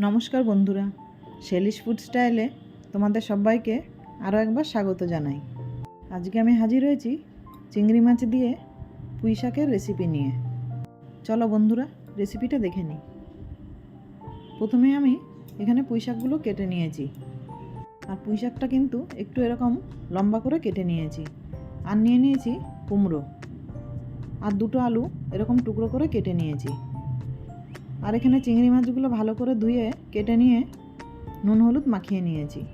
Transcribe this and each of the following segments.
নমস্কার বন্ধুরা শেলিশ ফুড স্টাইলে তোমাদের সবাইকে আরও একবার স্বাগত জানাই। আজকে আমি হাজির হয়েছি চিংড়ি মাছ দিয়ে পুঁই শাকের রেসিপি নিয়ে। চলো বন্ধুরা রেসিপিটা দেখে নিই। প্রথমে আমি এখানে পুঁই শাকগুলো কেটে নিয়েছি। আর পুঁই শাকটা কিন্তু একটু এরকম লম্বা করে কেটে নিয়েছি। আর নিয়ে নিয়েছি কুমড়ো। আর দুটো আলু এরকম টুকরো করে কেটে নিয়েছি। আর এখানে চিংড়ি মাছগুলো ভালো করে ধুয়ে, কেটে নিয়ে নুন হলুদ মাখিয়ে নিয়েছি।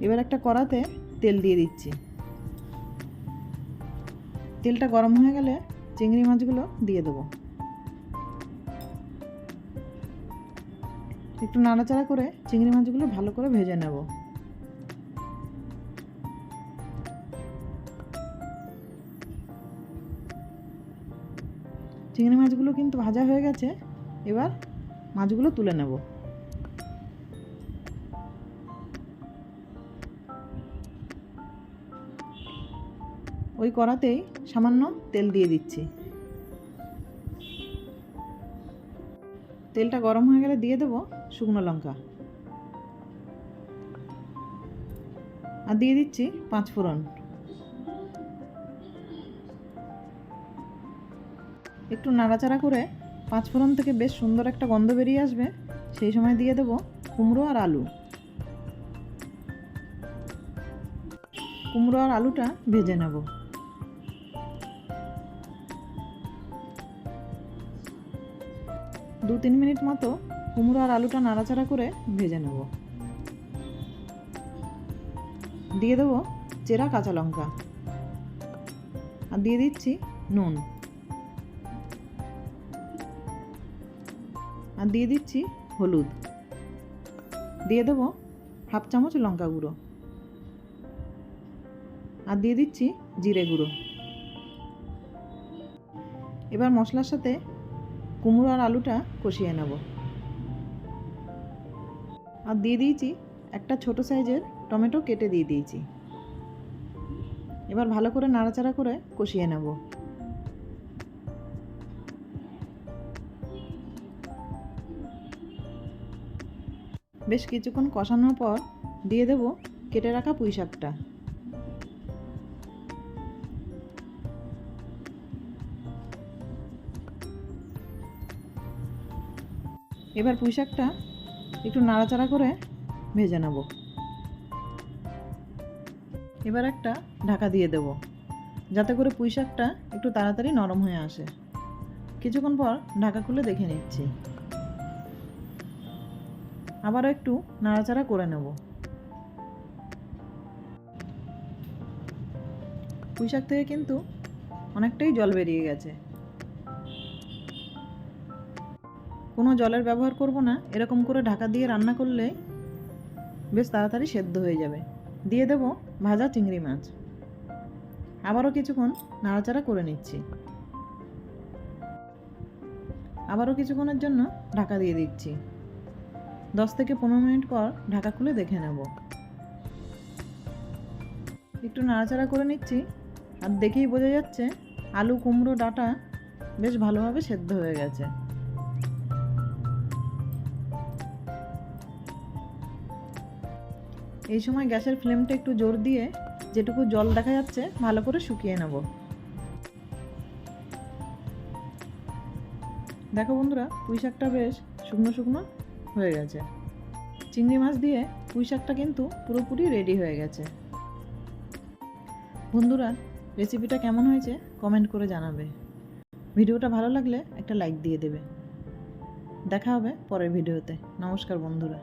এবার একটা কড়াতে তেল দিয়ে দিচ্ছি। তেলটা গরম হয়ে গেলে চিংড়ি মাছগুলো দিয়ে দেবো। একটু নাড়াচাড়া করে চিংড়ি মাছগুলো ভালো করে ভেজে নেব। চিংড়ি মাছগুলো কিন্তু ভাজা হয়ে গেছে, এবার মাছগুলো তুলে নেব। ওই কড়াতেই সামান্য তেল দিয়ে দিচ্ছি। তেলটা গরম হয়ে গেলে দিয়ে দেবো শুকনো লঙ্কা। আর দিয়ে দিচ্ছি পাঁচ ফোড়ন। একটু নাড়াচাড়া করে পাঁচ ফোড়ন থেকে বেশ সুন্দর একটা গন্ধ বেরিয়ে আসবে। সেই সময় দিয়ে দেবো কুমড়ো আর আলু। কুমড়ো আর আলুটা ভেজে নেব। দু তিন মিনিট মতো কুমড়ো আর আলুটা নাড়াচাড়া করে ভেজে নেব। দিয়ে দেবো চেরা কাঁচা লঙ্কা। আর দিয়ে দিচ্ছি নুন। আর দিয়ে দিচ্ছি হলুদ। দিয়ে দেবো হাফ চামচ লঙ্কা গুঁড়ো। আর দিয়ে দিচ্ছি জিরে গুঁড়ো। এবার মশলার সাথে কুমড়ো আর আলুটা কষিয়ে নেব। আর দিয়ে দিয়েছি একটা ছোট সাইজের টমেটো কেটে দিয়ে দিয়েছি। এবার ভালো করে নাড়াচাড়া করে কষিয়ে নেব। বেশ কিছুক্ষণ কষানোর পর দিয়ে দেব কেটে রাখা পুঁই শাকটা। এবার পুঁই শাকটা একটু নাড়াচাড়া করে ভেজে নেব। এবার একটা ঢাকা দিয়ে দেব, যাতে করে পুঁই শাকটা একটু তাড়াতাড়ি নরম হয়ে আসে। কিছুক্ষণ পর ঢাকা খুলে দেখে নিচ্ছি। আবারও একটু নাড়াচাড়া করে নেব। পুঁই শাক থেকে কিন্তু অনেকটাই জল বেরিয়ে গেছে। কোনো জলের ব্যবহার করব না, এরকম করে ঢাকা দিয়ে রান্না করলে বেশ তাড়াতাড়ি সেদ্ধ হয়ে যাবে। দিয়ে দেব ভাজা চিংড়ি মাছ। আবারও কিছুক্ষণ নাড়াচাড়া করে নিচ্ছি। আবারও কিছুক্ষণের জন্য ঢাকা দিয়ে দিচ্ছি। দশ থেকে পনেরো মিনিট পর ঢাকা খুলে দেখে নেব। একটু নাড়াচাড়া করে নিচ্ছি, আর দেখেই বোঝা যাচ্ছে আলু, কুমড়ো, ডাটা বেশ ভালোভাবে সেদ্ধ হয়ে গেছে। এই সময় গ্যাসের ফ্লেমটা একটু জোর দিয়ে যেটুকু জল দেখা যাচ্ছে ভালো করে শুকিয়ে নেব। দেখো বন্ধুরা, পুঁই শাকটা বেশ শুকনো শুকনো হয়ে গেছে। চিংড়ি মাছ দিয়ে পুঁই শাকটা কিন্তু পুরোপুরি রেডি হয়ে গেছে। বন্ধুরা রেসিপিটা কেমন হয়েছে কমেন্ট করে জানাবে। ভিডিওটা ভালো লাগলে একটা লাইক দিয়ে দেবে। দেখা হবে পরের ভিডিওতে। নমস্কার বন্ধুরা।